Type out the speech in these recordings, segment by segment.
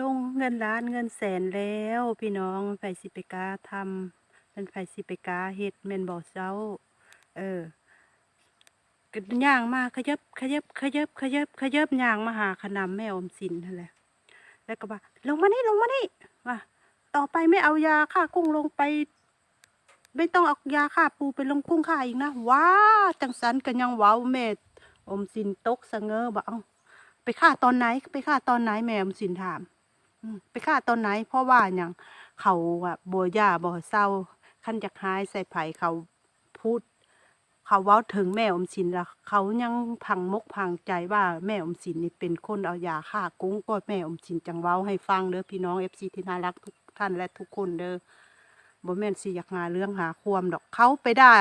ลงเงินล้านเงินแสนแล้ว พี่น้องไผสิไปกาทำเป็นไผสิไปกาเฮ็ดแมนบ่เจ้า เออก็ย่างมาขยับขยับขยับขยับขยับย่างมาหาขนำแม่อมสินนั่นแหละแล้วก็ว่าลงมานี่ลงมานี่ว่าต่อไปไม่เอายาฆ่ากุ้งลงไป ไม่ต้องเอายาฆ่าปูไปลงกุ้งฆ่าอีกนะว้าจังสันกันยังว้าวแม่อมสินตกสะเงอบ่เอาไปฆ่าตอนไหนไปฆ่าตอนไหนแม่อมสินถาม ไปฆ่าตอนไหน เพราะว่าอย่างเขาอะบัวย่าบ่เศร้าขั้นจากหายใส่ไผ่เขาพูด เขาเว้าถึงแม่อมสินละเขายังพังมกพังใจว่าแม่อมสินนี่เป็นคนเอายาฆ่ากุ้งก็แม่อมสินจังเว้าให้ฟังเด้อพี่น้องเอฟซีที่น่ารักทุกท่านและทุกคนเด้อบ่แม่นสิอยากหาเรื่องหาความดอกเขาไปด่า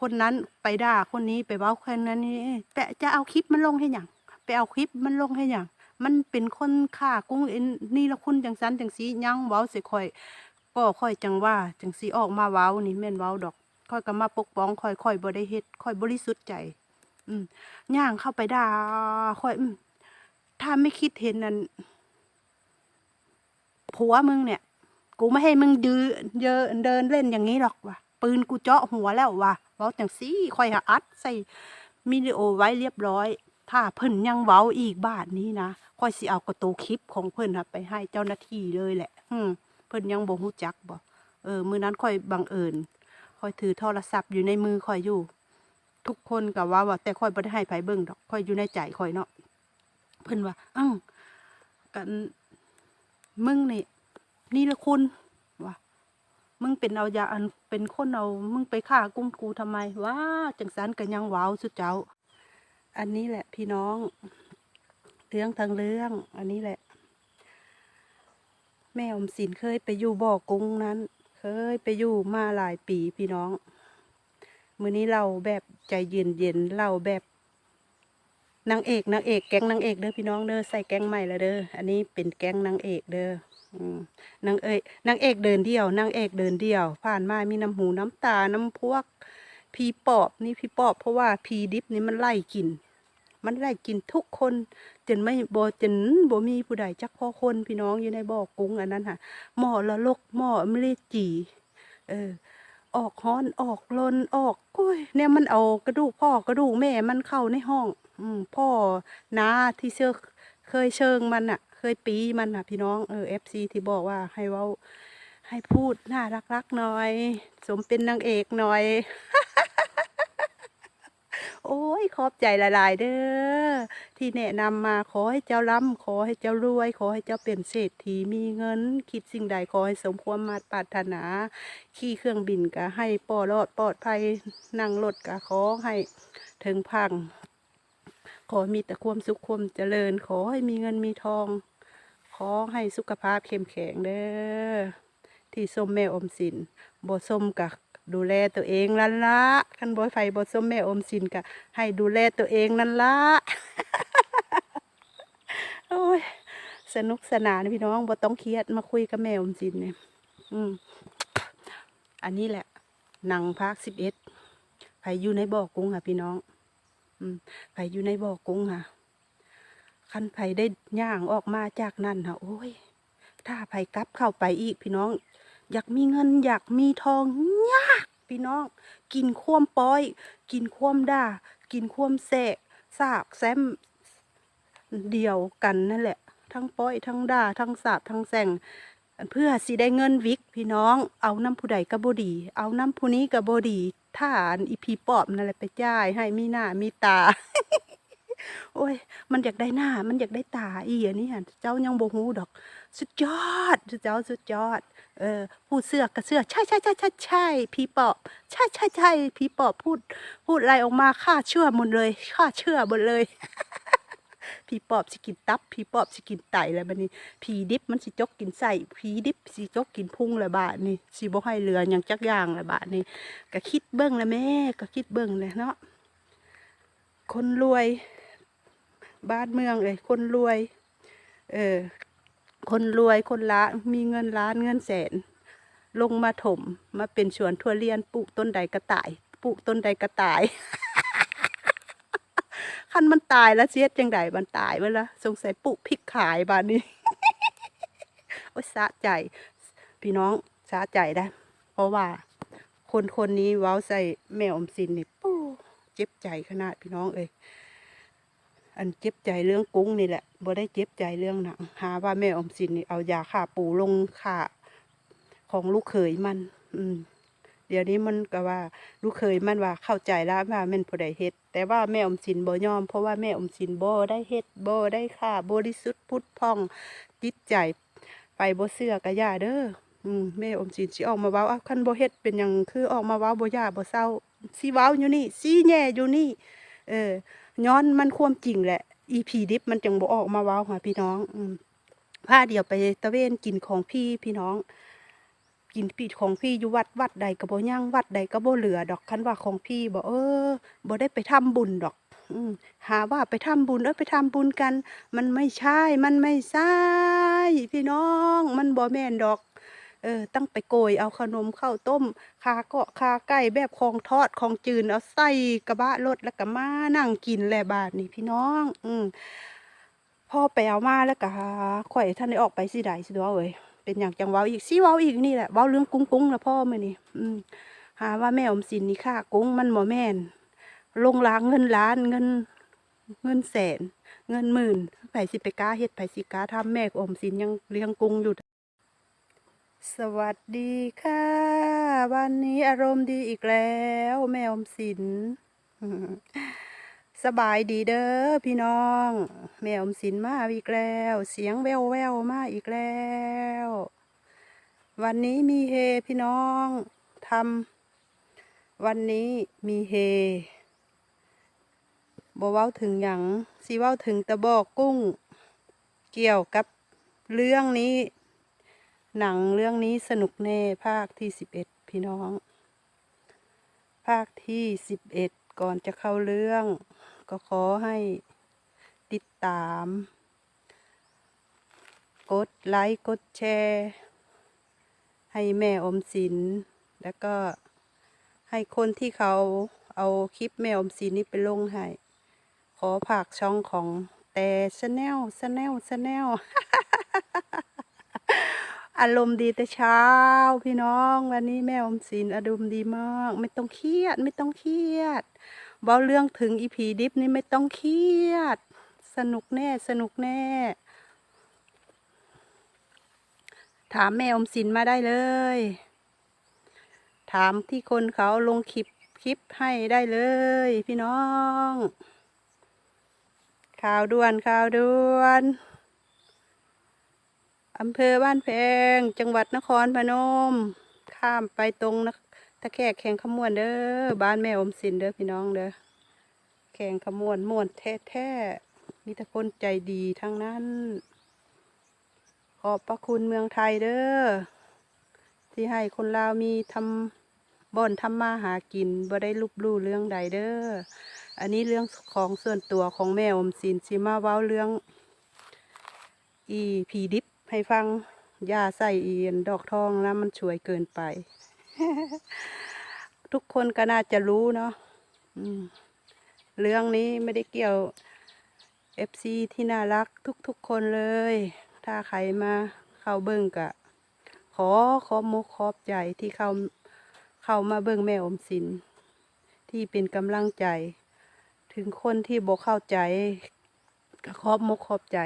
คนนั้นไปด่าคนนี้ไปเว้าคนนั้นนี่แต่จะเอาคลิปมันลงให้หยังไปเอาคลิปมันลงให้หยัง มันเป็นคนฆ่ากุ้งเอ็นนี่ละคุณจังสันจังสียังเว้าสิค่อย ก็ค่อยจังว่าจังสีออกมาเว้านี่แม่นเว้าดอกค่อยก็มาปกป้องค่อยค่อยบ่ได้เฮ็ดค่อยบริสุทธิ์ใจ อืมย่างเข้าไปด่าค่อยอืมถ้าไม่คิดเห็นนั่นผัวมึงเนี่ย กูไม่ให้มึงดื้อเยอะเดินเล่นอย่างนี้หรอกว่ะปืนกูเจาะหัวแล้วว่ะเว้าจังสีค่อยหาอัดใส่วิดีโอไว้เรียบร้อย ถ้าเพิ่นยังเว้าอีกบาทนี้นะค่อยสิเอากระตูคลิปของเพิ่นน่ะไปให้เจ้าหน้าที่เลยแหละ อืมเพิ่นยังบ่ฮู้จักบ่เออ มือนั้นค่อยบังเอิญค่อยถือโทรศัพท์อยู่ในมือค่อยอยู่ ทุกคนก็ว่าว่าแต่ค่อยบ่ได้ให้ไผเบิ่งดอกค่อยอยู่ในใจค่อยเนาะเพิ่นว่าอ้าวกันมึงนี่นี่ละคุณว่ามึงเป็นเอายาอันเป็นคนเอา มึงไปฆ่ากุ้งกูทำไมว้าจังสันก็ยังว้าวสุดเจ้า อันนี้แหละพี่น้องเรื่องทางเรื่อง อันนี้แหละ แม่อมสินเคยไปอยู่บ่อกุ้งนั้น เคยไปอยู่มาหลายปีพี่น้องมื้อนี้เราแบบใจเย็นเย็นเราแบบนางเอกนางเอกแก๊งนางเอกเด้อพี่น้องเด้อใส่แก๊งใหม่แล้วเด้ออันนี้เป็นแก๊งนางเอกเด้อนางเอกนางเอกเดินเดี่ยวนางเอกเดินเดี่ยว ผ่านมามีน้ำหูน้ำตาน้ำพวกผีปอบนี่ผีปอบเพราะว่าผีดิบนี่มันไล่กิน มันไล่กินทุกคนจนไม่บ่จนบ่มีผู้ใดจักพอคนพี่น้องอยู่ในบ่อกุ้งอันนั้นค่ะหม้อละลกหม้อมะเลจีเออออกฮ้อนออกลนออกกุ้ยเนี่ยมันเอากระดูกพ่อกระดูกแม่มันเข้าในห้อง อืมพ่อนาที่เชื่อเคยเชิงมันอะเคยปีมันอะพี่น้องเออเอฟซีที่บอกว่าให้เว้าให้พูดน่ารักๆหน่อย สมเป็นนางเอกหน่อย โอ้ยขอบใจหลาย ๆ เด้อที่แนะนำมาขอให้เจ้าร่ำขอให้เจ้ารวย ขอให้เจ้าเป็นเศรษฐีมีเงิน คิดสิ่งใดขอให้สมความมาปรารถนา ขี่เครื่องบินก็ให้ปลอดรอดปลอดภัยนั่งรถก็ขอให้ถึงพัง ขอมีแต่ความสุขความเจริญ ขอให้มีเงินมีทอง ขอให้สุขภาพเข้มแข็งเด้อที่ส้มแม่อมสินบ่ส้มกับ ดูแลตัวเองนั่นละคันบ่ไฟบ่ส้มแม่อมสินก็ให้ดูแลตัวเองนั่นละโอ้ยสนุกสนานพี่น้องบ่ต้องเครียดมาคุยกับแม่อมสินเนี่ยอืมอันนี้แหละ หนังภาคสิบเอ็ดไผอยู่ในบ่อกุ้งค่ะ พี่น้อง อืมไผอยู่ในบ่อกุ้งค่ะคันไผได้ย่างออกมาจากนั่นค่ะโอ้ย ถ้าไผกลับเข้าไปอีกพี่น้อง อยากมีเงินอยากมีทองยาก พี่น้อง กินความป้อย กินความด่า กินความแสะสากแซมเดียวกันนั่นแหละ ทั้งป้อย ทั้งด่า ทั้งสาบ ทั้งแซงเพื่อสิได้เงินวิก พี่น้อง เอาน้ำผู้ใดกระบดี เอาน้ำผู้นี้กระบดีถ้านอีพีปอบนั่นแหละไปจ่ายให้มีหน้ามีตา โอ้ย มันอยากได้หน้า มันอยากได้ตาอีอันนี้เจ้ายังบ่ฮู้ดอก สุดยอดเจ้าสุดยอด เออพูดเสื้อกับเสื้อใช่ใช่ใช่ใช่ใช่ผีปอบ ใช่ใช่ใช่ผีปอบพูด พูดอะไรออกมาข้าเชื่อหมดเลยข้าเชื่อหมดเลยผีปอบสิกินตับผีปอบสิกินไตแล้วบัดนี้ผีดิบมันสิจกกินไส้ผีดิบสิจกกินพุงละบาทนี่สิบ่ให้เหลือหยังจักอย่างละบาทนี่ก็คิดเบิ่งละแม่ก็คิดเบิ่งเลยเนาะคนรวย บ้านเมืองเลยคนรวย เออ คนรวยคนละมีเงินล้านเงินแสน ลงมาถมมาเป็นสวนทั่วเรียนปลูกต้นใดกระต่ายปลูกต้นใดกระต่ายคันมันตายแล้วเสียจังใดมันตายไปละสงสัยปลูกพริกขายบ้านนี้โอ้ยสะใจ พี่น้องสะใจได้ เพราะว่า คนคนนี้เว้าใส่แม่อมสินนี่ปู้เจ็บใจขนาดพี่น้องเอ้ย อันเจ็บใจเรื่องกุ้งนี่แหละบ่ได้เจ็บใจเรื่องหนังหาว่าแม่อมสินนี่เอายาฆ่าปูลงฆ่าของลูกเขยมัน อืมเดี๋ยวนี้มันก็ว่าลูกเคยมันว่าเข้าใจแล้วว่าแม่นผู้ใดเฮ็ด แต่ว่าแม่อมสินบ่ยอม เพราะว่าแม่อมสินบ่ได้เฮ็ดบ่ได้ค่าบริสุทธิ์พุทธพองจิตใจ ไปบ่เชื่อกะย่าเด้ออืมแม่อมสินสิออกมาเว้าคันบ่เฮ็ดเป็นหยังคือออกมาเว้าบ่ย่าบ่เศร้าสิเว้าอยู่นี่สิแย่อยู่นี่ เออ ย้อนมันความจริงแหละอีพีดิบมันจังบ่ออกมาว้าหาพี่น้องอืมพาเดียวไปตะเวนกินของพี่พี่น้อง กินปีดของพี่อยู่วัดวัดใดก็บ่ย่างวัดใดก็บ่เหลือดอกคันว่าของพี่บ่เออบ่ได้ไปทำบุญดอก อืหาว่าไปทำบุญเอ้ยไปทำบุญกัน มันไม่ใช่ มันไม่ใช่พี่น้อง มันบ่แม่นดอก เออตั้งไปโกยเอาขนมข้าวต้มคาเกาะคาไก่แบบของทอดของจืนเอาใส่กระบะรถแล้วก็มานั่งกินแหละบาทนี่พี่น้อง อืมพ่อไปเอามาแล้วก็ข่อยท่านได้ออกไปสิใดสิตัวเอ้ยเป็นอย่างจังเว้าอีกสิเว้าอีกนี่แหละเว้าเรื่องกุ้งกุ้งละพ่อมื่อนี่อืมหาว่าแม่อมสินนี่ค่ากุ้งมันบ่แม่น ลงล้างเงินล้านเงิน เงินแสน เงินหมื่นไผสิไปก้าเฮ็ดไผสิกาทำแม่อมสินยังเลี้ยงกุ้งอยู่ สวัสดีค่ะ วันนี้อารมณ์ดีอีกแล้ว แม่อมสินสบายดีเด้อพี่น้อง แม่อมสินมาอีกแล้ว เสียงแววแววมาอีกแล้ว วันนี้มีเฮพี่น้องทำวันนี้มีเฮบ่เว้าถึงหยังสิเว้าถึงตะบอกกุ้ง เกี่ยวกับเรื่องนี้ หนังเรื่องนี้สนุกแน่ภาคที่สิบเอ็ดพี่น้อง ภาคที่สิบเอ็ดก่อนจะเข้าเรื่อง ก็ขอให้ติดตาม กดไลค์กดแชร์ ให้แม่อมสิน แล้วก็ให้คนที่เขาเอาคลิปแม่อมสินนี้ไปลงให้ขอผากช่องของแต่ชาแนลชาแนลชาแนล อารมณ์ดีแต่เช้า พี่น้องวันนี้แม่อมสินอารมณ์ดีมาก ไม่ต้องเครียด ไม่ต้องเครียดเบาเรื่องถึงอีพีดิฟนี่ไม่ต้องเครียด สนุกแน่สนุกแน่ ถามแม่อมสินมาได้เลย ถามที่คนเขาลงคลิปคลิปให้ได้เลย พี่น้องข่าวด่วนข่าวด่วน อำเภอบ้านแพง จังหวัดนครพนม ข้ามไปตรงนะตะแคกแข่งขมวนเด้อ บ้านแม่อมสินเด้อพี่น้องเด้อ แข่งขมวนม่วนแท้แท้ๆมีแต่คนใจดีทั้งนั้น ขอบพระคุณเมืองไทยเด้อ ที่ให้คนลาวมีทำบ่อนทำมาหากินบ่ได้ลุบลู่เรื่องใดเด้อ อันนี้เรื่องของส่วนตัวของแม่อมสินสิมาเว้าเรื่อง อีผีดิบ ให้ฟังยาใส่เอียนดอกทองแล้วมันช่วยเกินไป ทุกคนก็น่าจะรู้เนาะเรื่องนี้ไม่ได้เกี่ยวเอฟซีที่น่ารักทุกๆคนเลย ถ้าใครมาเข้าเบิ้งกะ ขอขอบมุกขอบใจที่เข้าเข้ามาเบิ้งแม่อมสิน ที่เป็นกำลังใจ ถึงคนที่บอกเข้าใจก็ขอบมุกขอบใจ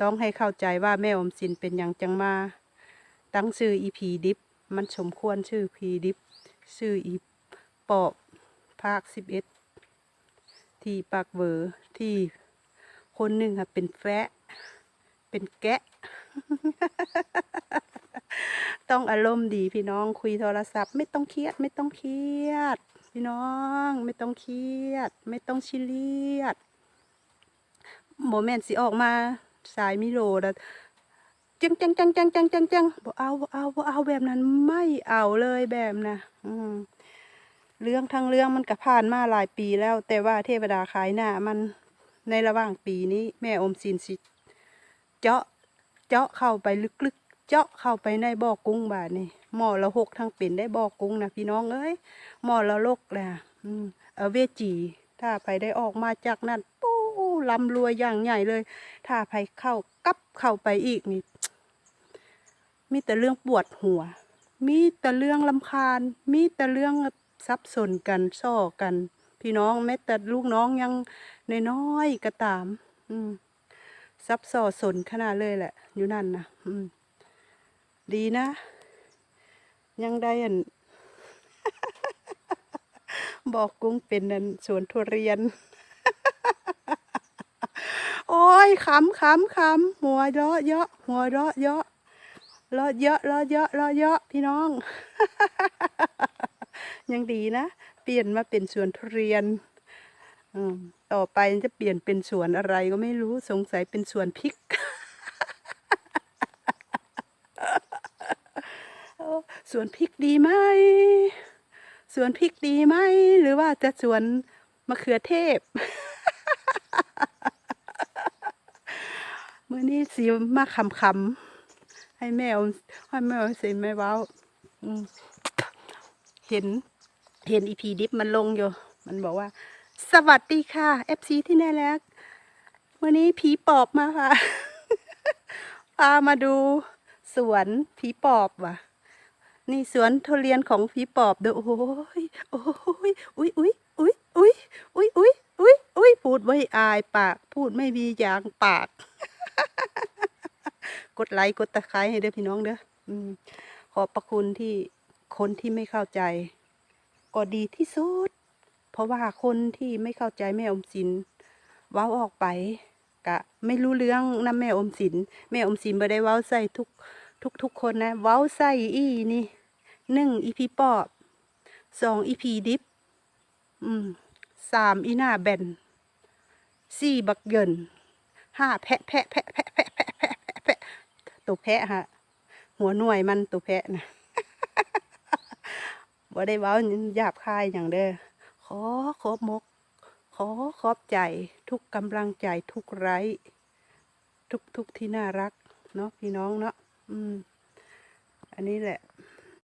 ต้องให้เข้าใจว่าแม่อมสินเป็นอย่างจังมา ตั้งชื่ออีพีดิบมันสมควรชื่อพีดิบชื่ออีปอบภาคสิบเอ็ดที่ปากเวอร์ที่คนหนึ่งค่ะเป็นแฟะเป็นแกะ ต้องอารมณ์ดีพี่น้องคุยโทรศัพท์ไม่ต้องเครียดไม่ต้องเครียด พี่น้องไม่ต้องเครียด ไม่ต้องชิเลียดโมเมนต์สิออกมา สายมิโลดะจังจังจังจังจังจังจังบ่เอาบ่เอาบ่เอาแบบนั้นไม่เอาเลยแบบนะอืมเรื่องทั้งเรื่องมันก็ผ่านมาหลายปีแล้ว แต่ว่าเทวดาขายหน้ามันในระหว่างปีนี้ แม่อมสินสิเจาะเจาะเข้าไปลึกๆ เจาะเข้าไปในบ่อกุ้งบาดนี่หม้อละหกทั้งเป็นได้บ่อกุ้งนะพี่น้องเอ้ยหม้อละลกแหละอืมเอเวจีถ้าไปได้ออกมาจากนั้นปู้ ลำรวยอย่างใหญ่เลย ถ้าไปเข้ากับเข้าไปอีกนี่มีแต่เรื่องปวดหัว มีแต่เรื่องลำคาญ มีแต่เรื่องซับสนกันซ่อกัน พี่น้องแม้แต่ลูกน้องยังน้อยๆก็ตาม อืมซับซ้อสนขนาดเลยแหละ อยู่นั่นนะอืม ดีนะ ยังได้อันบอกกุ้งเป็นนันสวนทุเรียน โอ้ยขำขำขำหัวเราะเยาะหัวเราะเยาะเราะเยาะเราะเยาะเราะเยาะพี่น้อง ยังดีนะ เปลี่ยนมาเป็นสวนทุเรียนต่อไปจะเปลี่ยนเป็นสวนอะไรก็ไม่รู้สงสัยเป็นสวนพริกสวนพริกดีไหมสวนพริกดีไหม หรือว่าจะสวนมะเขือเทศ เมื่อนี้ สิมาคำคำให้แมวให้แมวสิแม่เว้าเห็น เห็นอีพีดิฟมันลงอยู่ มันบอกว่า สวัสดีค่ะเอฟซีที่แน่ารักวันนี้ผีปอบมาค่ะพามาดูสวนผีปอบว่ะ นี่สวนทุเรียนของผีปอบเด้อโอ้ยโอ้ยอุ้ยอุ้ยอุ้ยอุ้ยอุ้ยอุ้ยอุ้ยอุ้ยพูดไม่อายปาก พูดไม่มียางปาก กดไลค์กดตะไคร้ให้เด้อพี่น้องเด้ออืมขอบประคุณที่คนที่ไม่เข้าใจ ก็ดีที่สุด เพราะว่าคนที่ไม่เข้าใจแม่อมสินเว้าออกไป กะ ไม่รู้เรื่องนะแม่อมสินแม่อมสินบ่ได้เว้าใส่ทุกทุกทุกคนนะเว้าใส่อีนี่หนึ่งอีพีปอบสองอีพีดิบอืมสามอีหน้าแบนสี่บักเยิน ห้าแพะแพะแพะแพะแพะแพะแพะแพะตัวแพะฮะหัวหน่วยมันตัวแพะนะบ่ได้เว้าหยาบคายอย่างเด้อขอขอบมก ขอขอบใจทุกกำลังใจทุกไร้ทุกทุกที่น่ารัก เนาะพี่น้องเนาะอืม อันนี้แหละ